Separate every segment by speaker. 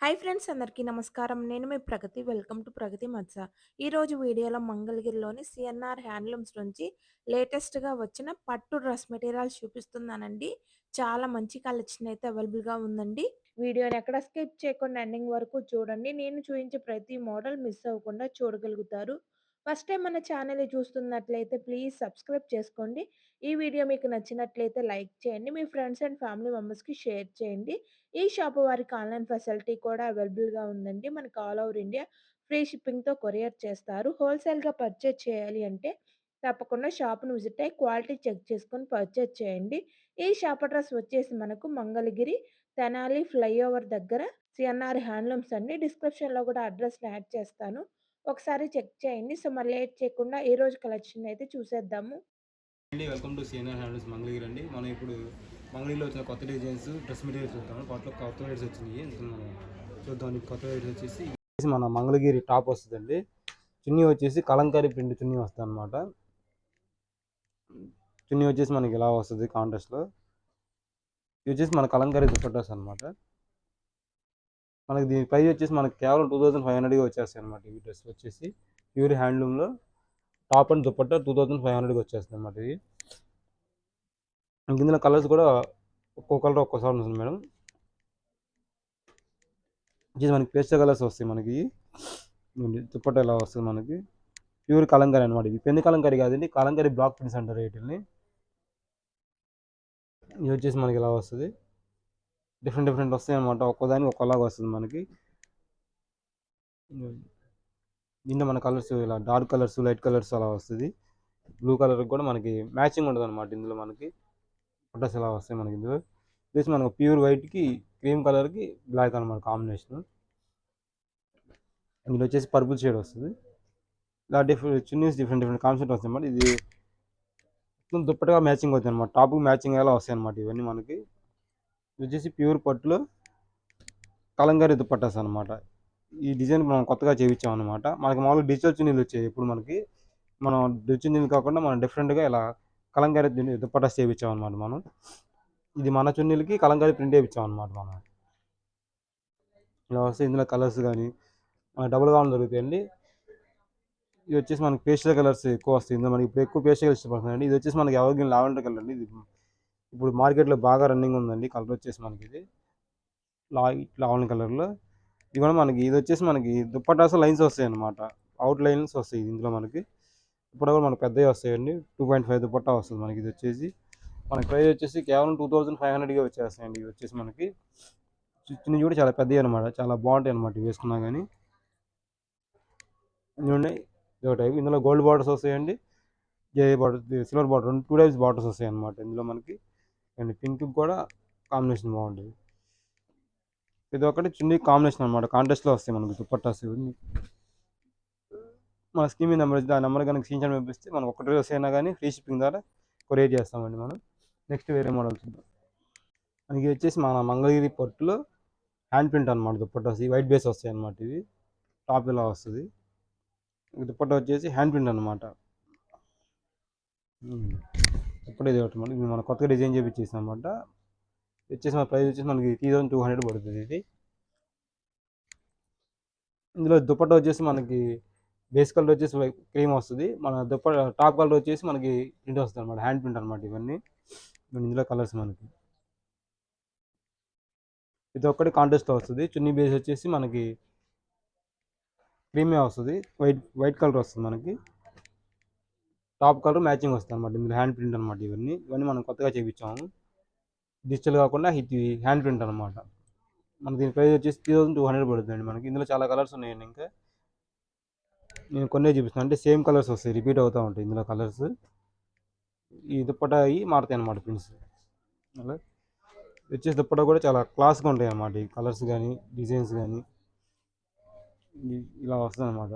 Speaker 1: Hi friends అందరికీ నమస్కారం. నేను మీ ప్రగతి. వెల్కమ్ టు ప్రగతి మత్స ఈరోజు వీడియోలో మంగళగిరిలోని సిఎన్ఆర్ హ్యాండ్లూమ్స్ నుంచి లేటెస్ట్‌గా వచ్చిన పట్టు డ్రెస్ మెటీరియల్స్ చూపిస్తున్నానండి. చాలా మంచి కలెక్షన్ అయితే అవైలబుల్‌గా ఉందండి. వీడియోని ఎక్కడ స్కిప్ చేయకుండా ఎండింగ్ వరకు చూడండి. నేను చూపించే ప్రతి మోడల్ మిస్ అవ్వకుండా చూడగలుగుతారు. ఫస్ట్ టైం మన ఛానల్‌ని చూస్తున్నట్లయితే ప్లీజ్ సబ్స్క్రైబ్ చేసుకోండి. ఈ వీడియో మీకు నచ్చినట్లయితే లైక్ చేయండి. మీ ఫ్రెండ్స్ అండ్ ఫ్యామిలీ మెంబర్స్‌కి షేర్ చేయండి. ఈ షాప్ వారికి ఆన్‌లైన్ ఫెసిలిటీ కూడా అవైలబుల్‌గా ఉందండి. మనకు ఆల్ ఓవర్ ఇండియా ఫ్రీ షిప్పింగ్‌తో కొరియర్ చేస్తారు. హోల్‌సేల్‌గా పర్చేజ్ చేయాలి అంటే తప్పకుండా షాప్ను విజిట్ అయ్యి క్వాలిటీ చెక్ చేసుకొని పర్చేజ్ చేయండి. ఈ షాప్ అడ్రస్ వచ్చేసి మనకు మంగళగిరి, తెనాలి ఫ్లైఓవర్ దగ్గర సిఎన్ఆర్ హ్యాండ్లూమ్స్ అండి. డిస్క్రిప్షన్‌లో కూడా అడ్రస్‌ని యాడ్ చేస్తాను. ఒకసారి చెక్ చేయండి. సో, మరి లేట్ చేయకుండా ఈ రోజు కలెక్షన్ అయితే చూసేద్దాము.
Speaker 2: అండి welcome to CNR hands Mangalagiri అండి. మనం ఇప్పుడు మంగళగిరిలో వచ్చిన కొత్త డిజైన్స్ డ్రెస్ మెటీరియల్స్ చూద్దాం కొత్త కొత్త రేట్స్ వచ్చినాయి. మనం చూద్దాం. కొత్త రేట్స్ వచ్చేసి మన మంగళగిరి టాప్ వస్తుందండి. చున్నీ వచ్చేసి కలంకారీ ప్రింట్ చున్నీ వస్తుంది అనమాట చున్నీ వచ్చేసి మనకి ఇలా వస్తుంది కాంట్రాస్ట్లో. ఇది వచ్చేసి మన కలంకారీ దుపట్టాస్ అనమాట మనకి దీని ప్రైస్ వచ్చేసి మనకి కేవలం టూ థౌసండ్ ఫైవ్ హండ్రెడ్గా వచ్చేస్తాయి అనమాట ఈ డ్రెస్ వచ్చేసి pure హ్యాండ్లూమ్లో top and dupatta two thousand five హండ్రెడ్కి వచ్చేస్తుంది అనమాట ఇది. ఇంక ఇందులో కలర్స్ కూడా ఒక్కో కలర్ ఒక్కోసారి ఉంటుంది మేడం. వచ్చేసి మనకి పేస్టల్ కలర్స్ వస్తాయి మనకి. దుప్పట్ట ఎలా ఇలా వస్తుంది మనకి. ప్యూర్ కలంకారీ అనమాట ఇది. పెన్ను కలంకారీ కాదండి కలంకారీ బ్లాక్ ప్రింట్స్ అంటారు వీటిని ఇది వచ్చేసి మనకి ఇలా వస్తుంది. డిఫరెంట్ డిఫరెంట్ వస్తాయి అనమాట ఒక్కోదానికి ఒక్కోలాగా వస్తుంది మనకి. దీంట్లో మన కలర్స్ ఇలా డార్క్ కలర్స్ లైట్ కలర్స్ అలా వస్తుంది. బ్లూ కలర్ కూడా మనకి మ్యాచింగ్ ఉంటుంది అనమాట ఇందులో మనకి. ఫొటోస్ ఇలా వస్తాయి మనకి ఇందులో. ప్లస్ మనకు ప్యూర్ వైట్కి క్రీమ్ కలర్కి బ్లాక్ అనమాట కాంబినేషన్. ఇందులో వచ్చేసి పర్పుల్ షేడ్ వస్తుంది. ఇలా different chunnis different different concept వస్తాయి అన్నమాట ఇది దుప్పటగా మ్యాచింగ్ అవుతుంది అనమాట టాప్కి మ్యాచింగ్ ఎలా వస్తాయి అనమాట ఇవన్నీ మనకి. ఇది వచ్చేసి ప్యూర్ పట్టులో కలంగారి దుప్పట్టాస్ అనమాట ఈ డిజైన్ మనం కొత్తగా చేయించాం అనమాట మనకి మామూలుగా డిజిటల్ చున్నీలు వచ్చాయి ఇప్పుడు మనకి. మనం డిజిటల్ చున్నీలు కాకుండా మనం డిఫరెంట్గా ఇలా కలంకారి దుప్పట్టాస్ దుప్పటాస్ చేయించాం అనమాట మనం. ఇది మన చున్నీలకి కలంకారీ ప్రింట్ చేయించాం అనమాట మనం. ఇలా వస్తే ఇందులో కలర్స్ కానీ మన డబుల్ కావాలి దొరుకుతాయండి. ఇది వచ్చేసి మనకి పేస్టల్ కలర్స్ ఎక్కువ వస్తాయి. ఇందులో మనకి ఇప్పుడు ఎక్కువ పేస్టల్ కలర్స్ ఇష్టపడుతున్నాయండి ఇది వచ్చేసి మనకి ఎవరికి లావెండర్ కలర్ అండి. ఇది ఇప్పుడు మార్కెట్లో బాగా రన్నింగ్ ఉందండి. కలర్ వచ్చేసి మనకి ఇది. లైట్ లావెండర్ కలర్లో. ఇది కూడా మనకి ఇది వచ్చేసి మనకి దుప్పటాస్ లైన్స్ వస్తాయి అన్నమాట అవుట్ లైన్స్ వస్తాయి ఇందులో మనకి. ఇప్పుడు కూడా మనకు పెద్దవి వస్తాయండి. టూ పాయింట్ ఫైవ్ దుప్పట్టా వస్తుంది మనకి ఇది వచ్చేసి. మనకి ప్రైస్ వచ్చేసి కేవలం టూ థౌజండ్ ఫైవ్ హండ్రెడ్గా వచ్చేస్తాయండి. ఇవి వచ్చేసి మనకి. చిన్న చూడ చాలా పెద్దవి అనమాట చాలా బాగుంటాయి అనమాట ఇవి వేసుకున్నా కానీ ఇవి ఇదో టైప్. ఇందులో గోల్డ్ బార్డర్స్ వస్తాయండి. జే బార్డర్ సిల్వర్ బార్డర్ రెండు టూ టైప్స్ బార్డర్స్ వస్తాయి అనమాట ఇందులో మనకి. అండ్ పింక్ కూడా కాంబినేషన్ బాగుంటుంది. ఇది ఒకటి చున్నీ కాంబినేషన్ అనమాట కాంటెస్ట్లో వస్తాయి మనకు దుప్పట్టాస్ ఇవన్నీ. మన స్కీమ్ నెంబర్ వచ్చి ఆ నెంబర్ కనుక స్క్రీన్ పంపిస్తే మనం ఒకటి రోజు అయినా కానీ ఫ్రీ షిప్పింగ్ ద్వారా కొరియర్ చేస్తామండి మనం. నెక్స్ట్ వేరే మోడల్ చూద్దాం. మనకి వచ్చేసి మన మంగళగిరి పట్టులో హ్యాండ్ ప్రింట్ అనమాట దుప్పట్టాస్. వైట్ బేస్ వస్తాయి అనమాట ఇవి. టాప్ ఇలా వస్తుంది? ఈ దుప్పట్టా వచ్చేసి హ్యాండ్ ప్రింట్ అనమాట ఇప్పుడే ఇది ఒకటి మనకి ఇది కొత్తగా డిజైన్ చేపించేసాం అనమాట వచ్చేసి మన ప్రైస్ వచ్చేసి మనకి త్రీ థౌసండ్ టూ హండ్రెడ్ పడుతుంది ఇది. ఇందులో దుప్పట వచ్చేసి మనకి బేస్ కలర్ వచ్చేసి క్రీమ్ వస్తుంది. మన దుప్ప టాప్ కలర్ వచ్చేసి మనకి ప్రింట్ వస్తుంది అనమాట హ్యాండ్ ప్రింట్ అనమాట ఇవన్నీ. ఇవన్నీ ఇందులో కలర్స్ మనకి. ఇది ఒక్కటి కాంటెస్ట్లో వస్తుంది. చున్నీ బేస్ వచ్చేసి మనకి క్రీమే వస్తుంది. వైట్ వైట్ కలర్ వస్తుంది మనకి. టాప్ కలర్ మ్యాచింగ్ వస్తుంది అనమాట ఇందులో హ్యాండ్ ప్రింట్ అనమాట ఇవన్నీ. ఇవన్నీ మనం కొత్తగా చేయించాము డిజిటల్ కాకుండా ఇది హ్యాండ్ ప్రింట్ అనమాట మనకి దీని ప్రైస్ వచ్చేసి త్రీ థౌసండ్ టూ హండ్రెడ్ పడుతుందండి మనకి. ఇందులో చాలా కలర్స్ ఉన్నాయండి ఇంకా. నేను కొన్నే చూపిస్తాను అంటే సేమ్ కలర్స్ వస్తాయి. రిపీట్ అవుతూ ఉంటాయి ఇందులో కలర్స్. ఈ దుప్పట అవి మారుతాయి అనమాట ప్రింట్స్. అలా. వచ్చేసి దుప్పట కూడా చాలా క్లాస్గా ఉంటాయి అన్నమాట. ఈ కలర్స్ కానీ డిజైన్స్ కానీ ఇలా వస్తుంది అనమాట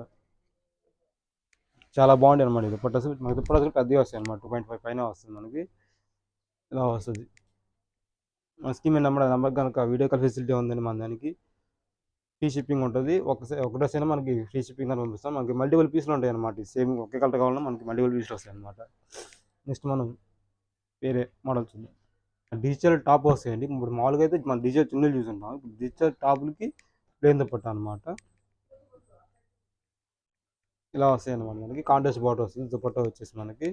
Speaker 2: చాలా బాగుంటాయి అనమాట ఇది. దుప్పటాస్ మనకి దుప్పటాస్ కూడా పెద్దవి వస్తాయి అనమాట టూ పాయింట్ ఫైవ్ పైన వస్తుంది మనకి. ఇలా వస్తుంది. మన స్కీమ్ నెంబర్ నెంబర్ కనుక వీడియో కాల్ ఫెసిలిటీ ఉందండి మన దానికి. ఫ్రీ షిప్పింగ్ ఉంటుంది. ఒకసారి ఒకటే డ్రెస్ మనకి ఫ్రీ షిప్పింగ్ అని పంపిస్తాం. మనకి మల్టిపుల్ పీసులు ఉంటాయి అనమాట సేమ్ ఒకే కలర్ కావాలన్నా మనకి మల్టిపుల్ పీసులు వస్తాయి అనమాట నెక్స్ట్ మనం వేరే మోడల్స్ ఉన్నాయి డిజిటల్ టాప్ వస్తాయండి. ఇప్పుడు మామూలుగా అయితే మనం డిజిటల్ చున్నీలు చూసుంటాం ఇప్పుడు డిజిటల్ టాపులకి ప్లేన్ దుప్పట్ట అనమాట ఇలా వస్తాయి అనమాట మనకి. కాంట్రాస్ట్ బార్డర్ వస్తుంది. దుపట్టా వచ్చేసి మనకి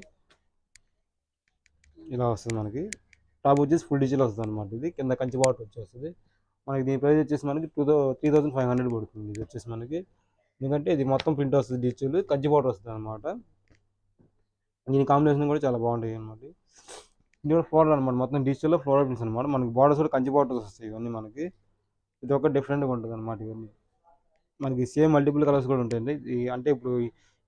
Speaker 2: ఇలా వస్తుంది మనకి. టాప్ వచ్చేసి ఫుల్ డిజిటల్ వస్తుంది అనమాట ఇది. కింద కంచి బార్డర్ వచ్చేస్తుంది. మనకి దీని ప్రైస్ వచ్చేసి మనకి two three thousand five hundred పడుతుంది. ఇది వచ్చేసి మనకి. ఎందుకంటే ఇది మొత్తం ప్రింట్ వస్తుంది డిజిటల్ కంచి బార్డర్ వస్తుంది అనమాట దీని కాంబినేషన్ కూడా చాలా బాగుంటాయి అనమాట ఇది కూడా ఫ్లోరల్ అనమాట మొత్తం డిజిటల్లో ఫ్లోరల్ ప్రింట్స్ అనమాట మనకి బార్డర్స్ కూడా కంచి బార్డర్స్ వస్తాయి ఇవన్నీ మనకి. ఇది ఒక డిఫరెంట్గా ఉంటుంది అనమాట ఇవన్నీ. మనకి సేమ్ మల్టిపుల్ కలర్స్ కూడా ఉంటాయండి. ఈ అంటే ఇప్పుడు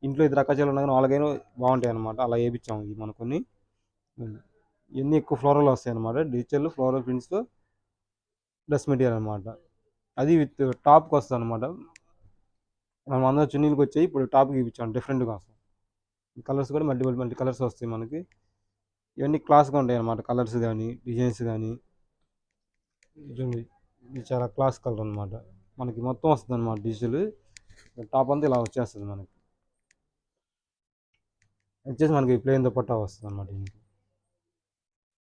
Speaker 2: ఇంట్లో ఇద్దరు అక్కచెలు ఉన్నా కానీ వాళ్ళకైనా బాగుంటాయి అనమాట అలా వేయించాము ఇవి మనకు కొన్ని. ఇవన్నీ ఎక్కువ ఫ్లోరల్ వస్తాయి అనమాట డిజిటల్ ఫ్లోరల్ ప్రింట్స్తో డ్రెస్ మెటీరియల్ అనమాట అది విత్ టాప్కి వస్తుంది అనమాట మనం అందరూ చున్నీలకు వచ్చాయి ఇప్పుడు టాప్కి ఇప్పించాం డిఫరెంట్గా వస్తాం కలర్స్ కూడా మల్టిపుల్ మల్టీ కలర్స్ వస్తాయి మనకి. ఇవన్నీ క్లాస్గా ఉంటాయి అనమాట కలర్స్ కానీ డిజైన్స్ కానీ ఇది చాలా క్లాస్ కలర్ అనమాట మనకి మొత్తం వస్తుంది అనమాట డిజిటల్. టాప్ అంతా ఇలా వచ్చేస్తుంది మనకి. వచ్చేసి మనకి ప్లేన్ దుపట్టా వస్తుంది అనమాట దీనికి.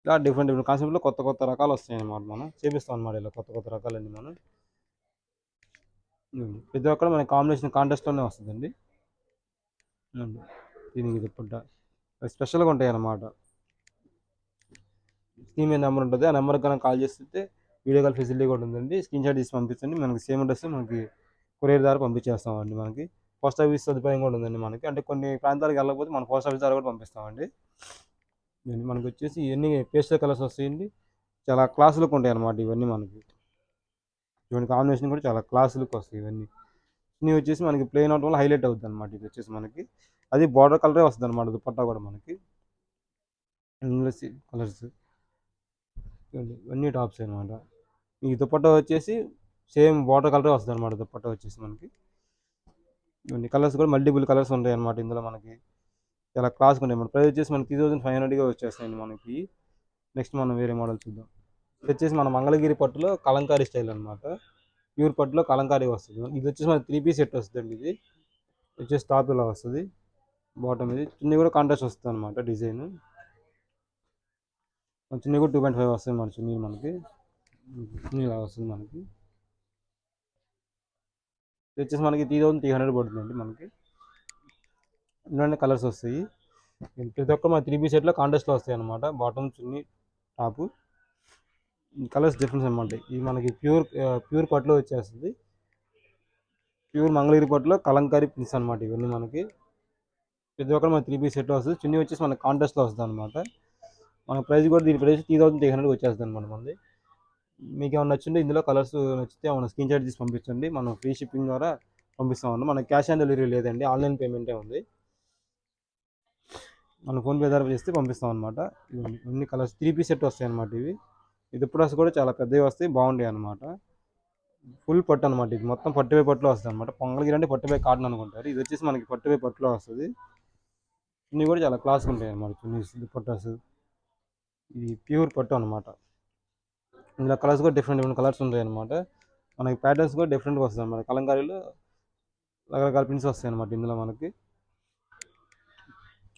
Speaker 2: ఇలా డిఫరెంట్ డిఫరెంట్ కాన్సెప్ట్లో కొత్త కొత్త రకాలు వస్తాయి అనమాట మనం. చేపిస్తాం అనమాట ఇలా కొత్త కొత్త రకాలన్నీ మనం. ప్రతి ఒక్కరు మన కాంబినేషన్ కాంటెస్ట్లోనే వస్తుందండి. దీనికి దుపట్టా స్పెషల్గా ఉంటాయి అన్నమాట స్కీమ్ ఏ నెంబర్ ఉంటుంది. ఆ నెంబర్కి కనుక కాల్ చేస్తే వీడియో కాల్ ఫెసిలిటీ కూడా ఉందండి. స్క్రీన్ షాట్ తీసి పంపించండి. మనకి సేమ్ అడ్రస్ మనకి కొరియర్ ద్వారా పంపించేస్తామండి మనకి. పోస్ట్ ఆఫీస్ సదుపాయం కూడా ఉందండి మనకి. అంటే కొన్ని ప్రాంతాలకు వెళ్ళకపోతే మన పోస్ట్ ఆఫీస్ ద్వారా కూడా పంపిస్తామండి. ఇవన్నీ మనకి వచ్చేసి ఇవన్నీ పేస్టల్ కలర్స్ వస్తాయండి. చాలా క్లాస్ లుక్ ఉంటాయి అన్నమాట ఇవన్నీ మనకి. ఇవన్నీ కాంబినేషన్ కూడా చాలా క్లాస్ లుక్ వస్తాయి ఇవన్నీ. ఇవి వచ్చేసి మనకి ప్లెయిన్ అవడం వల్ల హైలైట్ అవుతుంది అనమాట ఇది వచ్చేసి మనకి. అది బార్డర్ కలరే వస్తుంది అనమాట దుపట్టా కూడా మనకి. కలర్స్. ఇవన్నీ టాప్స్ అనమాట ఈ దుపట్టా వచ్చేసి సేమ్ వాటర్ కలరే వస్తుంది అనమాట దుపట్టా వచ్చేసి మనకి. ఇవన్నీ కలర్స్ కూడా మల్టిపుల్ కలర్స్ ఉంటాయి అనమాట ఇందులో మనకి. చాలా క్లాస్గా ఉంటాయి మన ప్రైస్ వచ్చేసి మనకి త్రీ థౌసండ్ ఫైవ్ హండ్రెడ్గా వచ్చేస్తాయండి మనకి. నెక్స్ట్ మనం వేరే మోడల్ చూద్దాం. ఇది వచ్చేసి మన మంగళగిరి పట్టులో కలంకారీ స్టైల్ అనమాట ప్యూర్ పట్టులో కలంకారీ వస్తుంది. ఇది వచ్చేసి మన త్రీ పీస్ సెట్ వస్తుందండి ఇది. వచ్చేసి టాప్ ఇలా వస్తుంది. బాటమ్ ఇది. చున్నీ కూడా కాంట్రాస్ట్ వస్తుంది అనమాట డిజైన్. చున్నీ కూడా టూ పాయింట్ ఫైవ్ వస్తుంది మన చున్నీ మనకి. ఇలా వస్తుంది మనకి. ఇది వచ్చేసి మనకి త్రీ థౌసండ్ త్రీ హండ్రెడ్ పడుతుందండి మనకి. ఇందులోనే కలర్స్ వస్తాయి. ప్రతి ఒక్క మన త్రీ బీ సెట్లో కాంటెస్ట్లో వస్తాయి అనమాట bottom chunni top colours difference అనమాట ఇది మనకి ప్యూర్ ప్యూర్ పట్టులో వచ్చేస్తుంది. ప్యూర్ మంగళగిరి పట్టులో కలంకారీ పిన్స్ అనమాట ఇవన్నీ మనకి. ప్రతి ఒక్కరు మన త్రీ పీస్ సెట్ వస్తుంది. చున్నీ వచ్చేసి మనకి కాంటెస్ట్లో వస్తుంది అనమాట మన ప్రైస్ కూడా దీని price three thousand three hundred వచ్చేస్తుంది అనమాట మనది. మీకు ఏమైనా నచ్చింటే ఇందులో కలర్స్ నచ్చితే ఏమైనా స్క్రీన్ షాట్ తీసి పంపించండి. మనం ఫ్రీ షిప్పింగ్ ద్వారా పంపిస్తామండి మనకి క్యాష్ ఆన్ డెలివరీ లేదండి. ఆన్లైన్ పేమెంటే ఉంది. మనం ఫోన్పే ద్వారా చేస్తే పంపిస్తాం అనమాట ఇన్ని కలర్స్. త్రీ పీస్ సెట్ వస్తాయి అనమాట ఇవి. ఇది ఇప్పుడు కూడా చాలా పెద్దవి వస్తాయి. బాగుంటాయి అనమాట ఫుల్ పట్టు అనమాట ఇది. మొత్తం పట్టుపై పట్టులో వస్తుంది అనమాట పొంగల్గిరి అంటే పట్టుపై కాటన్ అనుకుంటారు. ఇది వచ్చేసి మనకి పట్టుపై పట్టులో వస్తుంది. చున్నీ కూడా చాలా క్లాస్గా ఉంటాయి అనమాట చున్నీస్ దుపట్టాస్ ఇది ప్యూర్ పట్టు అనమాట ఇందులో కలర్స్ కూడా డిఫరెంట్ డిఫరెంట్ కలర్స్ ఉంటాయి అనమాట మనకి ప్యాటర్న్స్ కూడా డిఫరెంట్గా వస్తుంది అనమాట కలంకారీలో రకరకాల ప్రింట్స్ వస్తాయి అనమాట ఇందులో మనకి.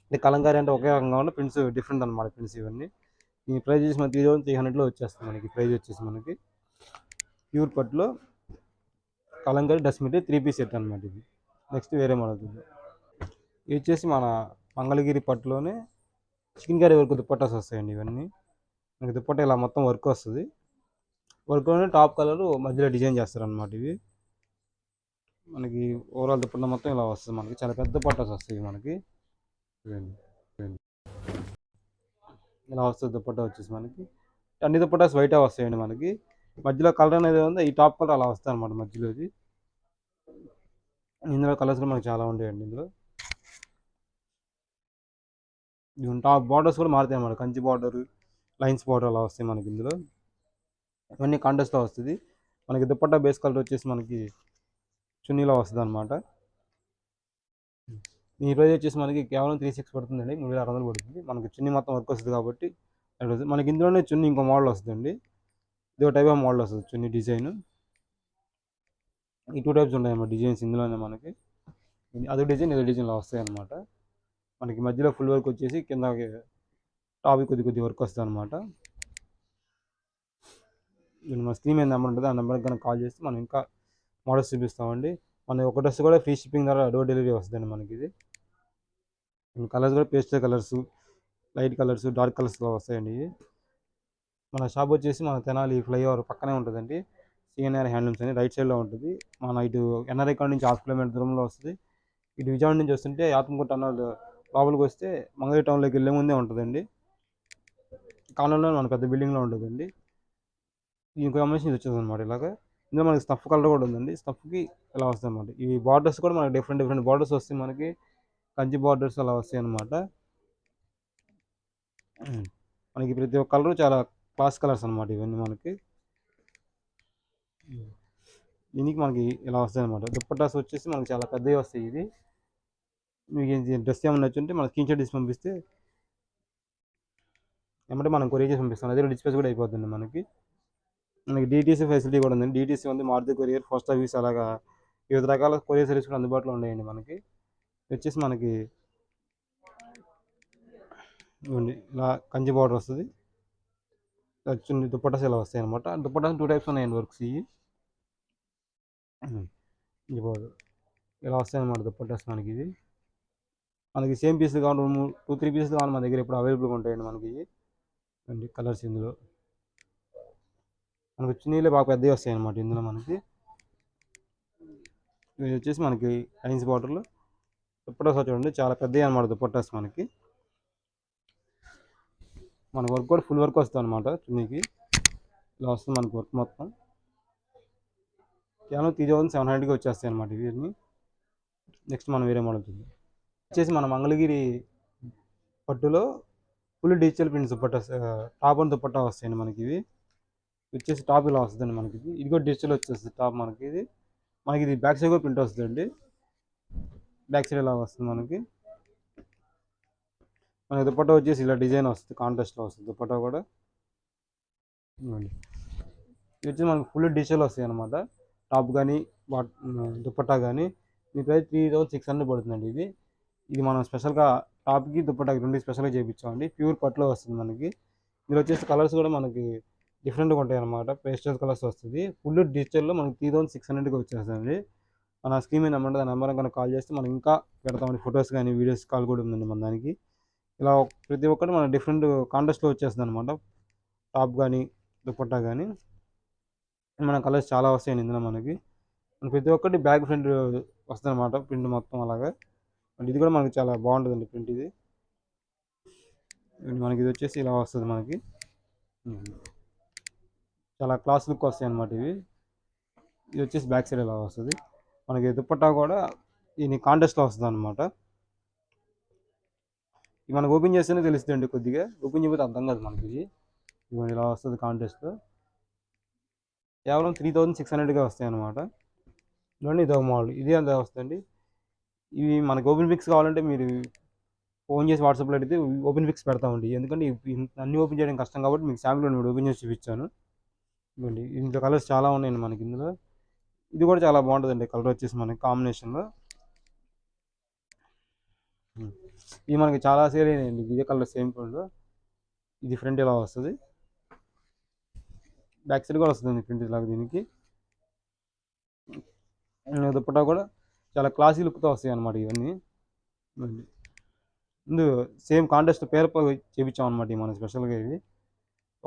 Speaker 2: అంటే కలంకారీ అంటే ఒకే రకంగా ఉన్న ప్రింట్స్ డిఫరెంట్ అనమాట ప్రింట్స్ ఇవన్నీ. ఈ ప్రైజ్ వచ్చేసి మనకి త్రీ థౌసండ్ త్రీ హండ్రెడ్లో వచ్చేస్తుంది మనకి ప్రైజ్ వచ్చేసి మనకి. ప్యూర్ పట్టులో కలంకారీ డస్ట్ మెటీరియల్ త్రీ పీస్ సెట్ అనమాట ఇది. నెక్స్ట్ వేరే మోడల్ ఇది వచ్చేసి మన మంగళగిరి పట్టులోనే చికెన్ కర్రీ వర్క్ దుప్పట్టాస్ వస్తాయండి ఇవన్నీ. మనకి దుప్పట్ట ఇలా మొత్తం వర్క్ వస్తుంది. వర్క్లోనే టాప్ కలర్ మధ్యలో డిజైన్ చేస్తారనమాట ఇవి. మనకి ఓవరాల్ దుప్పట మొత్తం ఇలా వస్తుంది మనకి. చాలా పెద్ద పట్టాస్ వస్తాయి మనకి. ఇలా వస్తుంది దుప్పట వచ్చేసి మనకి. అన్ని దుప్పటాస్ వైట్ వస్తాయండి మనకి. మధ్యలో కలర్ అనేది ఉంది ఈ టాప్ కలర్ అలా వస్తాయి అనమాట మధ్యలోది. ఇందులో కలర్స్ కూడా మనకి చాలా ఉంటాయండి ఇందులో. టాప్ బార్డర్స్ కూడా మారుతాయి అన్నమాట. కంచి బార్డర్ లైన్స్ బార్డర్ అలా వస్తాయి మనకి ఇందులో. ఇవన్నీ కాంటెస్ట్లో వస్తుంది. మనకి దుప్పట్టా బేస్ కలర్ వచ్చేసి మనకి చున్నీలో వస్తుంది అనమాట ఈ రోజు వచ్చేసి మనకి కేవలం త్రీ సిక్స్ పడుతుందండి. మూడు వేల ఆరు వందలు పడుతుంది. మనకి చున్నీ మొత్తం వర్క్ వస్తుంది కాబట్టి రోజు మనకి ఇందులోనే చున్నీ ఇంకో మోడల్ వస్తుందండి. ఇది ఒక టైప్ ఆఫ్ మోడల్ వస్తుంది చున్నీ డిజైన్ ఈ టూ టైప్స్ ఉన్నాయి డిజైన్స్ ఇందులోనే మనకి. అదో డిజైన్ ఇదో డిజైన్లో వస్తాయి అనమాట మనకి మధ్యలో ఫుల్ వర్క్ వచ్చేసి కింద టాప్ కొద్ది కొద్ది వర్క్ వస్తుంది అనమాట మన స్క్రీన్ మీద నెంబర్ ఉంటుంది ఆ నెంబర్కి కనుక కాల్ చేస్తే మనం ఇంకా మోడల్స్ చూపిస్తామండి. మన ఒక డ్రెస్ కూడా ఫ్రీ షిప్పింగ్ ద్వారా డోర్ డెలివరీ వస్తుందండి మనకి ఇది. కలర్స్ కూడా pastel colours light colours dark కలర్స్లో వస్తాయండి ఇవి. మన షాప్ వచ్చేసి మన తెనాలి ఫ్లైఓవర్ పక్కనే ఉంటుందండి. సిఎన్ఆర్ హ్యాండ్లూమ్స్ అని రైట్ సైడ్లో ఉంటుంది. మన ఇటు ఎన్ఆర్ఐ కాడ నుంచి హాఫ్ కిలోమీటర్ దూరంలో వస్తుంది. ఇటు విజయవాడ నుంచి వస్తుంటే యాత్మకూట టన్నల్ లోపలికి వస్తే మంగళ టౌన్లోకి వెళ్ళే ముందే ఉంటుందండి. కాలంలో మన పెద్ద బిల్డింగ్లో ఉంటుందండి. ఇంకో కాంబినేషన్ ఇది వచ్చేది అనమాట ఇలాగ. ఇందులో మనకి స్టఫ్ కలర్ కూడా ఉందండి. స్టఫ్కి ఇలా వస్తాయి అనమాట ఈ బార్డర్స్ కూడా మనకి డిఫరెంట్ డిఫరెంట్ బార్డర్స్ వస్తాయి మనకి. కంచి బార్డర్స్ అలా వస్తాయి అనమాట మనకి ప్రతి ఒక్క కలరు చాలా క్లాస్ కలర్స్ అనమాట ఇవన్నీ మనకి. దీనికి మనకి ఇలా వస్తాయి అనమాట దుప్పటాస్ వచ్చేసి మనకి చాలా పెద్దవి వస్తాయి ఇది మీకు డ్రెస్ ఏమైనా నచ్చుంటే మనకి స్క్రీన్ షాట్ తీసి పంపిస్తే. ఏమంటే మనం కొరియర్ చేసి పంపిస్తాం. అదే డిస్ప్లేస్ కూడా అయిపోతుంది మనకి. మనకి డీటీసీ ఫెసిలిటీ కూడా ఉందండి డీటీసీ ఉంది మారుతి కొరియర్ పోస్ట్ ఆఫీస్ అలాగా వివిధ రకాల కొరియర్ సర్వీస్ కూడా అందుబాటులో ఉన్నాయండి మనకి. వచ్చేసి మనకి ఇలా కంచి బార్డర్ వస్తుంది. చిన్న దుప్పటాస్ ఇలా వస్తాయి అనమాట దుప్పటాస్ టూ టైప్స్ ఉన్నాయండి వర్క్స్ ఇవి. ఈ బార్డర్ ఇలా వస్తాయి అనమాట దుప్పటాస్ మనకి ఇది మనకి సేమ్ పీసులు కావాలి టూ త్రీ పీసెస్ కావాలి మన దగ్గర. ఇప్పుడు అవైలబుల్గా ఉంటాయండి మనకి ఇవి. కలర్స్ ఇందులో. మనకు చున్నీలే బాగా పెద్దవి వస్తాయి అనమాట ఇందులో మనకి. ఇది వచ్చేసి మనకి ఐన్స్ బార్డర్లో దుప్పటాస్ చూడండి చాలా పెద్దవి అనమాట దుప్పటాస్ మనకి. మన వర్క్ కూడా ఫుల్ వర్క్ వస్తుంది అనమాట చున్నీకి ఇలా వస్తుంది మనకి వర్క్ మొత్తం. కేవలం త్రీ థౌసండ్ సెవెన్ హండ్రెడ్కి వచ్చేస్తాయి అనమాట ఇవన్నీ నెక్స్ట్ మనం వేరే మోడల్ చూద్దాం. వచ్చేసి మన మంగళగిరి పట్టులో full digital prints dupatta top and dupatta వస్తాయండి మనకి ఇవి. వచ్చేసి టాప్ ఇలా వస్తుందండి మనకి. ఇది ఇది కూడా డిజిటల్ వచ్చేస్తుంది టాప్ మనకి. ఇది మనకి ఇది బ్యాక్ సైడ్ కూడా ప్రింట్ వస్తుందండి. బ్యాక్ సైడ్ ఇలా వస్తుంది మనకి. మనకి దుప్పట్టా వచ్చేసి ఇలా డిజైన్ వస్తుంది కాంట్రాస్ట్లో వస్తుంది దుప్పట్టా కూడా. ఇది వచ్చి మనకి ఫుల్ డిజిటల్ వస్తాయి అనమాట టాప్ కానీ బాట్ దుప్పట్టా కానీ మీ price three thousand six hundred పడుతుందండి ఇది. ఇది మనం స్పెషల్గా టాప్కి దుప్పటాకి రెండు స్పెషల్గా చేయించామండి ప్యూర్ పట్టులో వస్తుంది మనకి. ఇందులో వచ్చేసి కలర్స్ కూడా మనకి డిఫరెంట్గా ఉంటాయి అనమాట పేస్టల్ కలర్స్ వస్తుంది. ఫుల్ డిజిటల్లో మనకి త్రీ థౌసండ్ సిక్స్ హండ్రెడ్కి వచ్చేస్తుంది మన స్క్రీన్ మీద నెంబర్ ఆ నెంబర్ కనుక కాల్ చేస్తే మనం ఇంకా పెడతామండి. ఫొటోస్ కానీ వీడియోస్ కాల్ కూడా ఉందండి మన దానికి. ఇలా ప్రతి ఒక్కటి మన డిఫరెంట్ కాంటెస్ట్లో వచ్చేస్తుంది అనమాట టాప్ కానీ దుప్పట్టా కానీ. మన కలర్స్ చాలా వస్తాయండి ఇందులో మనకి. ప్రతి ఒక్కటి బ్యాక్ ఫ్రంట్ వస్తుంది అనమాట ప్రింట్ మొత్తం అలాగా. అంటే ఇది కూడా మనకి చాలా బాగుంటుందండి ప్రింట్ ఇది. మనకి ఇది వచ్చేసి ఇలా వస్తుంది మనకి. చాలా క్లాస్ లుక్ వస్తాయి అనమాట ఇవి. ఇది వచ్చేసి బ్యాక్ సైడ్ ఇలా వస్తుంది. మనకి దుప్పట్టా కూడా ఇది కాంటెస్ట్లో వస్తుంది అనమాట ఇది మనకు ఓపెన్ చేస్తేనే తెలుస్తుంది కొద్దిగా. ఓపెన్ చేయకపోతే అర్థం కాదు మనకి ఇది. ఇదిగోండి ఇలా వస్తుంది కాంటెస్ట్ కేవలం త్రీ థౌజండ్ సిక్స్ హండ్రెడ్గా వస్తాయి అనమాట ఇవ్వండి ఇది ఒక మోడల్ ఇది అంత వస్తుంది ఇవి మనకి ఓపెన్ పిక్స్ కావాలంటే మీరు ఫోన్ చేసి వాట్సాప్లో అడిగితే ఓపెన్ పిక్స్ పెడతామండి. ఎందుకంటే అన్నీ ఓపెన్ చేయడం కష్టం కాబట్టి మీకు శాంపుల్ ఓపెన్ చేసి చూపించాను. ఇవ్వండి ఇంట్లో కలర్స్ చాలా ఉన్నాయండి మనకి ఇందులో. ఇది కూడా చాలా బాగుంటుందండి కలర్ వచ్చేసి మనకి కాంబినేషన్లో ఇది మనకి చాలా సేల్ అయినాయండి. ఇదే కలర్ సేమ్ కలర్ ఇది ఫ్రంట్ ఇలా వస్తుంది? బ్యాక్ సైడ్ కూడా వస్తుంది ప్రింట్ ఇలాగ దీనికి. దుప్పటా కూడా చాలా క్లాసీ లుక్తో వస్తాయి అన్నమాట ఇవన్నీ. ఇవన్నీ. ముందు సేమ్ కాంటెస్ట్ పేరు చేపించాం అనమాట మన స్పెషల్గా ఇవి.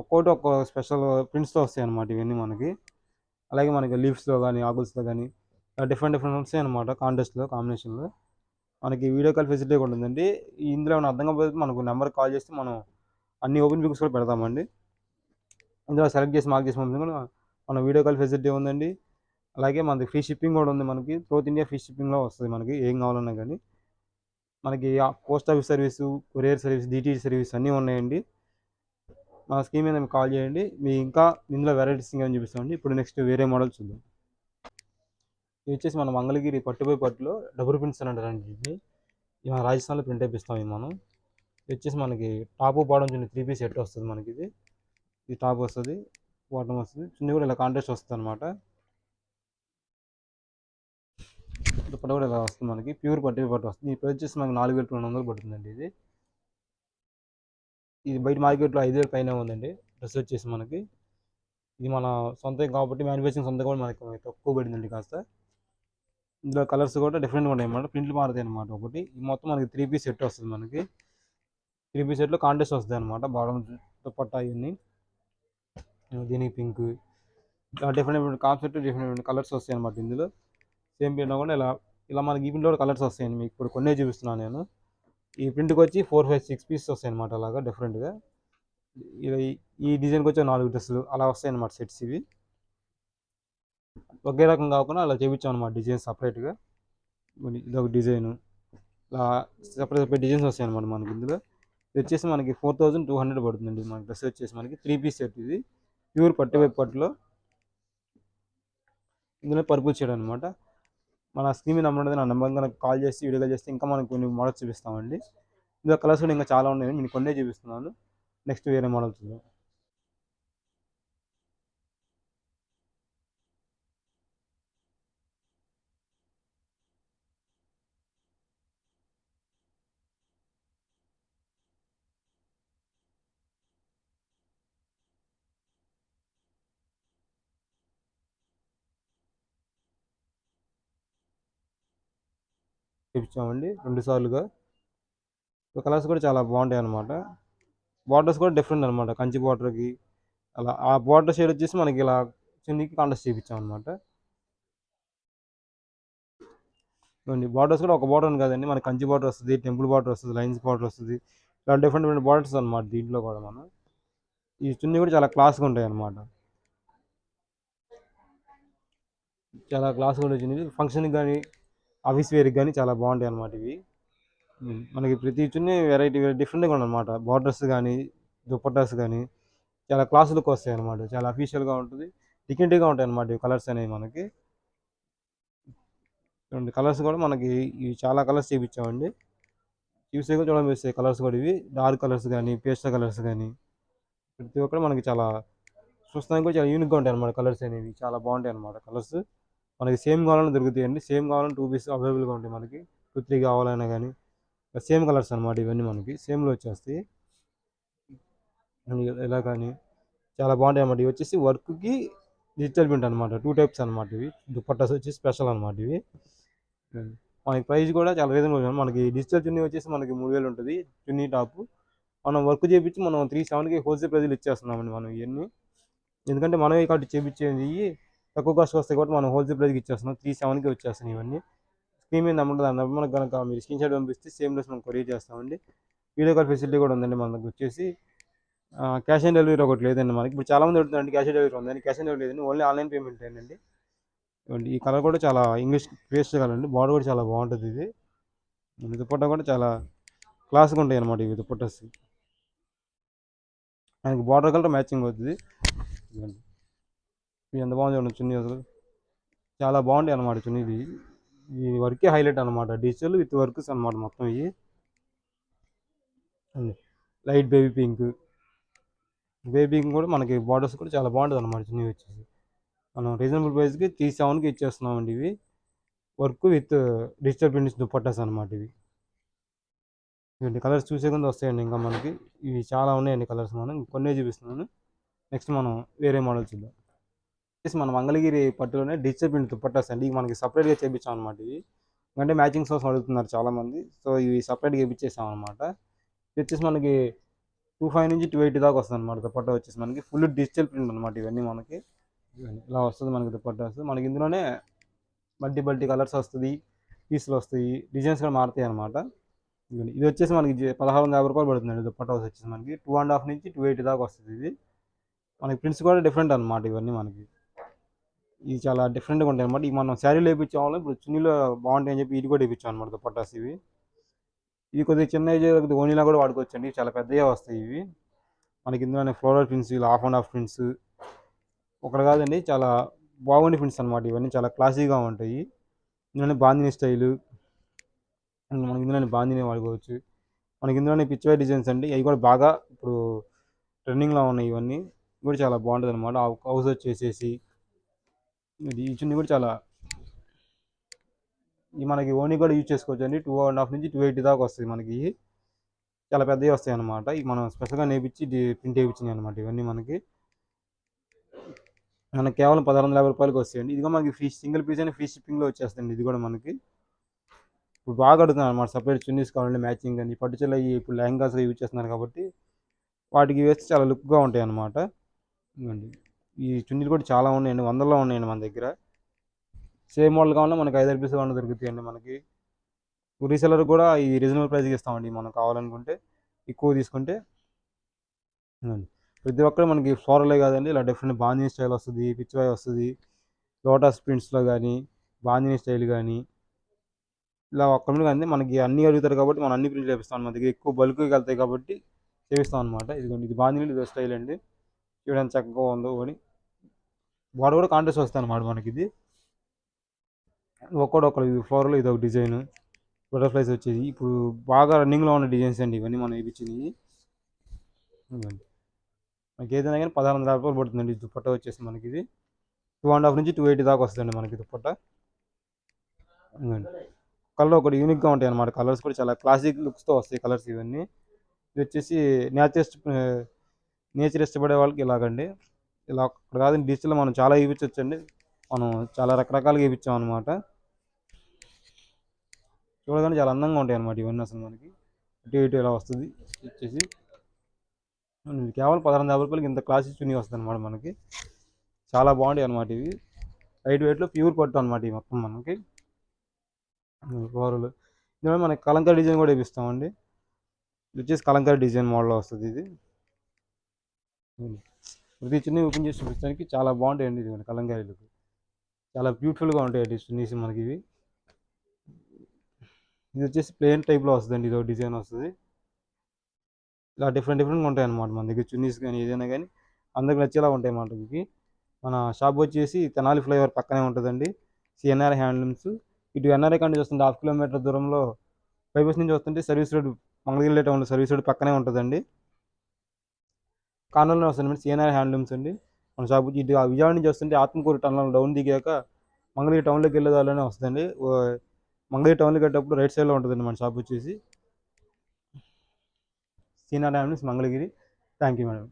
Speaker 2: ఒక్కోటి ఒక్కో స్పెషల్ ప్రింట్స్తో వస్తాయి అనమాట ఇవన్నీ మనకి. అలాగే మనకి లీవ్స్లో కానీ ఆకుల్స్లో కానీ డిఫరెంట్ డిఫరెంట్ వస్తాయి అనమాట కాంటెస్ట్లో కాంబినేషన్లో మనకి వీడియో కాల్ ఫెసిలిటీ కూడా ఉందండి. ఇందులో ఏమైనా అర్థం కాకపోతే మనకు నెంబర్ కాల్ చేస్తే మనం అన్ని ఓపెన్ బుక్స్ కూడా పెడతామండి. ఇందులో సెలెక్ట్ చేసి మార్క్ చేసి కూడా మన వీడియో కాల్ ఫెసిలిటీ ఉందండి. అలాగే మనకి ఫ్రీ షిప్పింగ్ కూడా ఉంది మనకి. త్రోత్ ఇండియా ఫ్రీ షిప్పింగ్లో వస్తుంది మనకి. ఏం కావాలన్నా కానీ మనకి post office service courier service DTG service అన్నీ ఉన్నాయండి. మా స్కీమ్ మీద మీకు కాల్ చేయండి. మీ ఇంకా ఇందులో వెరైటీస్ ఇంకా చూపిస్తామండి. ఇప్పుడు నెక్స్ట్ వేరే మోడల్ చూద్దాం. ఇది వచ్చేసి మన మంగళగిరి పట్టుపోయి పట్టులో డబుల్ ప్రింట్స్ అని అంటారండి ఇది. మన రాజస్థాన్లో ప్రింట్ అయిపిస్తాం ఇది మనం. ఇది వచ్చేసి మనకి టాప్ బాటం చిన్న త్రీ పీస్ సెట్ వస్తుంది మనకి ఇది. ఇది టాప్ వస్తుంది బాటం వస్తుంది. చిన్న కూడా ఇలా కాంట్రాస్ట్ వస్తుంది అనమాట దుప్పట కూడా ఇలా వస్తుంది మనకి. ప్యూర్ పట్టు పట్టు వస్తుంది. ఇప్పుడు వచ్చేసి మనకి నాలుగు వేల రెండు వందలు పడుతుందండి ఇది. ఇది బయట మార్కెట్లో ఐదు వేలు పైన ఉందండి. డ్రెస్ వచ్చేసి మనకి. ఇది మన సొంతం కాబట్టి మ్యానుఫ్యాక్చరింగ్ సొంతం కూడా మనకి తక్కువ పడిందండి కాస్త. ఇందులో కలర్స్ కూడా డిఫరెంట్గా ఉన్నాయి అన్నమాట ప్రింట్లు మారుతాయి అనమాట ఒకటి. ఇది మొత్తం మనకి త్రీ పీస్ సెట్ వస్తుంది మనకి. త్రీ పీస్ సెట్లో కాంటెస్ట్ వస్తుంది అనమాట బాడమ్ దుప్పట్టా ఇవన్నీ. దీనికి పింక్ ఇలా different different concept different different colours వస్తాయి అనమాట ఇందులో సేమ్ ప్రింట్ కూడా ఇలా ఇలా మనకి ఈ ప్రింట్లో కూడా కలర్స్ వస్తాయండి. మీకు ఇప్పుడు కొన్నే చూపిస్తున్నాను నేను. ఈ ప్రింట్కి వచ్చి ఫోర్ ఫైవ్ సిక్స్ పీసెస్ వస్తాయి అనమాట అలాగా డిఫరెంట్గా. ఈ- డిజైన్కి వచ్చి నాలుగు డ్రెస్సులు అలా వస్తాయి అనమాట సెట్స్ ఇవి. ఒకే రకం కాకుండా అలా చేయించాం అనమాట డిజైన్ సపరేట్గా. ఇదొక డిజైను. డిజైన్ ఇలా సపరేట్ సపరేట్ డిజైన్స్ వస్తాయి అనమాట మనకి ఇందులో. ఇది వచ్చేసి మనకి ఫోర్ థౌజండ్ టూ హండ్రెడ్ పడుతుందండి మన డ్రెస్ వచ్చేసి మనకి త్రీ పీస్ సెట్ ఇది. ప్యూర్ పట్టు వైపు పట్టులో. ఇందులో పర్పుల్ షేడ్ అనమాట మన స్క్రీన్ మీద నెంబర్ ఉంటుంది నా నెంబర్ కనుక కాల్ చేసి వీడియో చేస్తే ఇంకా మనకు కొన్ని మోడల్స్ చూపిస్తామండి. ఇందులో కలర్స్ కూడా ఇంకా చాలా ఉన్నాయి నేను కొన్నే చూపిస్తున్నాను. నెక్స్ట్ వేరే మోడల్స్ చూద్దాం. చూపించామండి రెండు సార్లుగా. కలర్స్ కూడా చాలా బాగుంటాయి అనమాట బార్డర్స్ కూడా డిఫరెంట్ అనమాట కంచి బార్డర్కి అలా ఆ బార్డర్ షేడ్ వచ్చేసి మనకి ఇలా చున్నీకి కాంటెస్ట్ చేయించాం అనమాట బార్డర్స్ కూడా ఒక బార్డర్ అని కాదండి. మనకి కంచి బార్డర్ వస్తుంది టెంపుల్ బార్డర్ వస్తుంది లైన్స్ బార్డర్ వస్తుంది. ఇలా డిఫరెంట్ డిఫరెంట్ బార్డర్స్ అనమాట దీంట్లో కూడా మనం. ఈ చున్నీ కూడా చాలా క్లాస్గా ఉంటాయి అనమాట చాలా క్లాస్గా ఉండే చున్నీ ఫంక్షన్కి కానీ ఆఫీస్ వేర్కి కానీ చాలా బాగుంటాయి అన్నమాట ఇవి. మనకి ప్రతి చిన్న వెరైటీ డిఫరెంట్గా అనమాట బార్డర్స్ కానీ దుప్పటాస్ కానీ చాలా క్లాసులకు వస్తాయి అనమాట చాలా అఫీషియల్గా ఉంటుంది. డికెంట్గా ఉంటాయి అనమాట ఈ కలర్స్ అనేవి మనకి. రెండు కలర్స్ కూడా మనకి ఇవి చాలా కలర్స్ చేయించామండి చూసే కూడా చూడడం కలర్స్ కూడా ఇవి. డార్క్ కలర్స్ కానీ పేస్టల్ కలర్స్ కానీ ప్రతి ఒక్కటి మనకి చాలా చూస్తానికి కూడా చాలా యూనిక్గా ఉంటాయి అనమాట కలర్స్ అనేవి. చాలా బాగుంటాయి అనమాట కలర్స్ మనకి సేమ్ కావాలన్నా దొరుకుతాయండి. సేమ్ కావాలని టూ పీస్ అవైలబుల్గా ఉంటాయి మనకి. టూ త్రీ కావాలన్నా కానీ సేమ్ కలర్స్ అనమాట ఇవన్నీ మనకి. సేమ్లో వచ్చేస్తాయి. ఇలా కానీ చాలా బాగుంటాయి అన్నమాట. ఇవి వచ్చేసి వర్క్కి డిజిటల్ ప్రింట్ అనమాట టూ టైప్స్ అనమాట ఇవి. దుపట్టాస్ వచ్చి స్పెషల్ అనమాట ఇవి. మనకి ప్రైస్ కూడా చాలా రీజనబుల్ మనకి డిజిటల్ చున్నీ వచ్చేసి మనకి మూడు వేలు ఉంటుంది. చున్నీ టాప్ మనం వర్క్ చేయించి మనం త్రీ సెవెన్కి హోల్సేల్ ప్రైజ్లు ఇచ్చేస్తున్నామండి మనం ఇవన్నీ. ఎందుకంటే మనమే కాబట్టి చేయించేది తక్కువ కాస్ట్ వస్తాయి కాబట్టి మనం హోల్సేల్ ప్రైస్కి ఇచ్చేస్తున్నాం. త్రీ సెవెన్కి వచ్చేస్తున్నాయి ఇవన్నీ. స్క్రీన్ మీద నెంబర్ దాని నెంబర్ మనకు కనుక మీరు స్క్రీన్ షాట్ పంపిస్తే సేమ్ లెస్ మనం కొరియర్ చేస్తామండి. వీడియో కాల్ ఫెసిలిటీ కూడా ఉందండి మనకు వచ్చేసి. క్యాష్ ఆన్ డెలివరీ ఒకటి లేదండి మనకి. ఇప్పుడు చాలా మంది క్యాష్ ఆన్ డెలివరీ ఉందండి క్యాష్ ఆన్ డెలివరీ లేదండి. ఓన్లీ ఆన్లైన్ పేమెంట్ అండి. ఇవ్వండి, ఈ కలర్ కూడా చాలా ఇంగ్లీష్ పేస్ట్ కలర్ అండి. బార్డర్ కూడా చాలా బాగుంటుంది ఇది. ఈ కూడా చాలా క్లాస్గా ఉంటాయి అన్నమాట ఇవి దుపట్టాస్. దానికి బార్డర్ కలర్ మ్యాచింగ్ అవుతుంది. ఇవి ఎంత బాగుంది చూడండి చున్నీ అసలు. చాలా బాగుంటాయి అన్నమాట చున్నీ ఇది ఈ వర్కే హైలైట్ అన్నమాట. డిజిటల్ విత్ వర్క్స్ అన్నమాట మొత్తం ఇవి. Light baby pink. Baby pink కూడా మనకి బార్డర్స్ కూడా చాలా బాగుంటుంది అనమాట చున్నీ వచ్చేసి. మనం రీజనబుల్ ప్రైస్కి త్రీ సెవెన్కి ఇచ్చేస్తున్నామండి ఇవి. Work with digital prints dupattas అనమాట ఇవి. ఇవన్నీ కలర్స్ చూసే కొంత వస్తాయండి ఇంకా మనకి. ఇవి చాలా ఉన్నాయండి కలర్స్ మనం. కొన్నే చూపిస్తున్నాను. నెక్స్ట్ మనం వేరే మోడల్ చూద్దాం. మన మంగళగిరి పట్టులోనే డిజిటల్ ప్రింట్ దుపట్టాస్ అండి. ఇవి మనకి సపరేట్గా చేయించాం అనమాట ఇవి. అంటే మ్యాచింగ్ సోర్స్ అడుగుతున్నారు చాలామంది. సో ఇవి సపరేట్గా చేయించేసాం అనమాట ఇది వచ్చేసి మనకి టూ ఫైవ్ నుంచి టూ ఎయిటీ దాకా వస్తుంది అనమాట దుపట్టా వచ్చేసి మనకి. ఫుల్ డిజిటల్ ప్రింట్ అనమాట ఇవన్నీ మనకి. ఇవన్నీ ఇలా వస్తుంది మనకి దుపట్టాస్ మనకి ఇందులోనే మల్టీ మల్టీ కలర్స్ వస్తుంది పీసులు వస్తాయి డిజైన్స్ కూడా మారుతాయి అనమాట ఇది వచ్చేసి మనకి పదహారు వందల యాభై రూపాయలు పడుతుందండి దుప్పట్ట వచ్చేసి మనకి. టూ అండ్ హాఫ్ నుంచి టూ ఎయిటీ దాకా వస్తుంది ఇది. మనకి ప్రింట్స్ కూడా డిఫరెంట్ అనమాట ఇవన్నీ మనకి. ఇది చాలా డిఫరెంట్గా ఉంటాయి అనమాట ఇవి మనం శారీలో వేయించాం వల్ల ఇప్పుడు చున్నీలో బాగుంటాయి అని చెప్పి ఇది కూడా వేయించాం అనమాట దుపట్టాస్ ఇవి. ఇవి కొద్దిగా చిన్న ఏజ్ ఓనీలా కూడా వాడుకోవచ్చు అండి చాలా పెద్దగా వస్తాయి ఇవి. మనకి ఇందులోనే ఫ్లోరల్ ప్రింట్స్ ఇలా హాఫ్ అండ్ హాఫ్ ప్రింట్స్ ఒకటి కాదండి చాలా బాగుండే ప్రింట్స్ అనమాట ఇవన్నీ. చాలా క్లాసీగా ఉంటాయి. ఇందులోనే బాందిని స్టైలు. మనకి ఇందులోనే బాందిని వాడుకోవచ్చు. మనకి ఇందులోనే పిచ్చివై డిజైన్స్ అండి. అవి కూడా బాగా ఇప్పుడు ట్రెండింగ్లో ఉన్నాయి ఇవన్నీ. కూడా చాలా బాగుంటుంది అనమాట హౌస్ వచ్చేసేసి ఇది ఈ చున్నీ కూడా చాలా ఈ మనకి ఓనీ కూడా యూజ్ చేసుకోవచ్చు అండి టూ అండ్ హాఫ్ నుంచి టూ ఎయిటీ దాకా వస్తుంది మనకి. చాలా పెద్దవి వస్తాయి అనమాట ఇవి మనం స్పెషల్గా నేపించి ప్రింట్ వేయించినాయి అనమాట ఇవన్నీ మనకి. మనకి కేవలం పదహారు వందల యాభై రూపాయలకి వస్తాయండి. ఇదిగో మనకి ఫ్రీ సింగిల్ పీస్ అని ఫ్రీ షిప్పింగ్లో వచ్చేస్తుంది ఇది కూడా మనకి. ఇప్పుడు బాగా అడుగుతున్నారు అనమాట సపరేట్ చున్నీస్ కావాలండి మ్యాచింగ్ అని పట్టు చీరలు ఇప్పుడు లెహంగాస్ యూజ్ చేస్తున్నారు కాబట్టి వాటికి వేస్తే చాలా లుక్గా ఉంటాయి అన్నమాట. ఇవ్వండి ఈ చున్నీలు కూడా చాలా ఉన్నాయండి వందల్లో ఉన్నాయండి మన దగ్గర. సేమ్ మోడల్ కావాలన్నా మనకి ఐదు రూపీస్ కావాలన్నా దొరుకుతాయండి మనకి. రీసెలర్ కూడా ఈ రీజనబుల్ ప్రైస్కి ఇస్తామండి మనం కావాలనుకుంటే ఎక్కువ తీసుకుంటే. ప్రతి ఒక్కరు మనకి ఫ్లోరలే కాదండి ఇలా డిఫరెంట్ బాందిని స్టైల్ వస్తుంది పిచ్చివాయ్ వస్తుంది. లోటస్ ప్రింట్స్లో కానీ బాందిని స్టైల్ కానీ ఇలా ఒక్క మీద కానీ మనకి అన్నీ అడుగుతారు కాబట్టి మనం అన్ని ప్రింట్లు చేపిస్తాం మన దగ్గర. ఎక్కువ బల్క్కి వెళ్తాయి కాబట్టి చేపిస్తాం అనమాట ఇదిగోండి ఇది బాందిని ఇది స్టైల్ అండి. చూడడానికి చక్కగా ఉందో అని. వాడు కూడా కాంట్రాస్ట్ వస్తాయి అన్నమాట మనకి ఇది ఒక్కొక్కడు ఇది ఫ్లోర్లో ఇది ఒక డిజైన్ బటర్ఫ్లైస్ వచ్చేది. ఇప్పుడు బాగా రన్నింగ్లో ఉన్న డిజైన్స్ అండి ఇవన్నీ మనం వేయించినవి ఇదిగోండి. మనకి ఏదైనా కానీ పదహారు వందల రూపాయలు పడుతుందండి దుప్పట్ట వచ్చేసి మనకి ఇది టూ అండ్ హాఫ్ నుంచి టూ ఎయిటీ దాకా వస్తుందండి మనకి దుప్పట్ట. కలర్ ఒకటి యూనిక్గా ఉంటాయి అన్నమాట. కలర్స్ కూడా చాలా క్లాసిక్ లుక్స్తో వస్తాయి కలర్స్ ఇవన్నీ. ఇది వచ్చేసి నేచర్ నేచర్ ఇష్టపడే వాళ్ళకి ఇలాగండి. ఇలా అక్కడ కాదు డిజిటల్ మనం చాలా ఇవ్వచ్చండి మనం చాలా రకరకాలుగా ఇవ్వచ్చాం అనమాట చూడగానే చాలా అందంగా ఉంటాయి అనమాట ఇవన్నీ అసలు మనకి. ఇటు ఇటు ఇలా వస్తుంది వచ్చేసి కేవలం పదహారు యాభై రూపాయలకి ఇంత క్లాస్ చున్నీ వస్తుంది అనమాట మనకి. చాలా బాగుంటాయి అనమాట ఇవి. లైట్ వెయిట్లో ప్యూర్ పట్టు అనమాట ఇవి మొత్తం మనకి. కూరలు ఇందులో మనకి కలంకారీ డిజైన్ కూడా ఇప్పిస్తామండి ఇది వచ్చేసి కలంకారీ డిజైన్ మోడల్ వస్తుంది ఇది. ప్రతి చున్నీ ఓపెన్ చేసి చూపించడానికి చాలా బాగుంటాయండి ఇది కలంకారీలు చాలా బ్యూటిఫుల్గా ఉంటాయి చున్నీస్ మనకి ఇవి. ఇది వచ్చేసి ప్లెయిన్ టైప్లో వస్తుందండి ఇది డిజైన్ వస్తుంది. ఇలా డిఫరెంట్ డిఫరెంట్గా ఉంటాయి అన్నమాట మన దగ్గర చున్నీస్ కానీ ఏదైనా కానీ. అందరికి నచ్చేలా ఉంటాయి అన్నమాట ఇవి. మన షాప్ వచ్చేసి తెనాలి ఫ్లైఓవర్ పక్కనే ఉంటుందండి సిఎన్ఆర్ హ్యాండ్లూమ్స్ ఇటు ఎన్ఆర్ఐ కంటే చూస్తుంటే హాఫ్ కిలోమీటర్ దూరంలో బైపాస్ నుంచి వస్తుంటే సర్వీస్ రోడ్ మంగళగిరి టౌన్లో సర్వీస్ రోడ్ పక్కనే ఉంటుందండి. కానూరులో వస్తుంది సిఎన్ఆర్ హ్యాండ్లూమ్స్ అండి. మన షాప్ ఇటు విజయవాడ నుంచి వస్తుంటే ఆత్మకూరు టన్నల్ డౌన్ దిగాక మంగళగిరి టౌన్లోకి వెళ్ళే దారిలోనే వస్తుందండి. మంగళగిరి టౌన్లోకి వెళ్ళేటప్పుడు రైట్ సైడ్లో ఉంటుందండి మన షాప్ వచ్చేసి. Senior handlooms Mangalagiri. Thank you madam.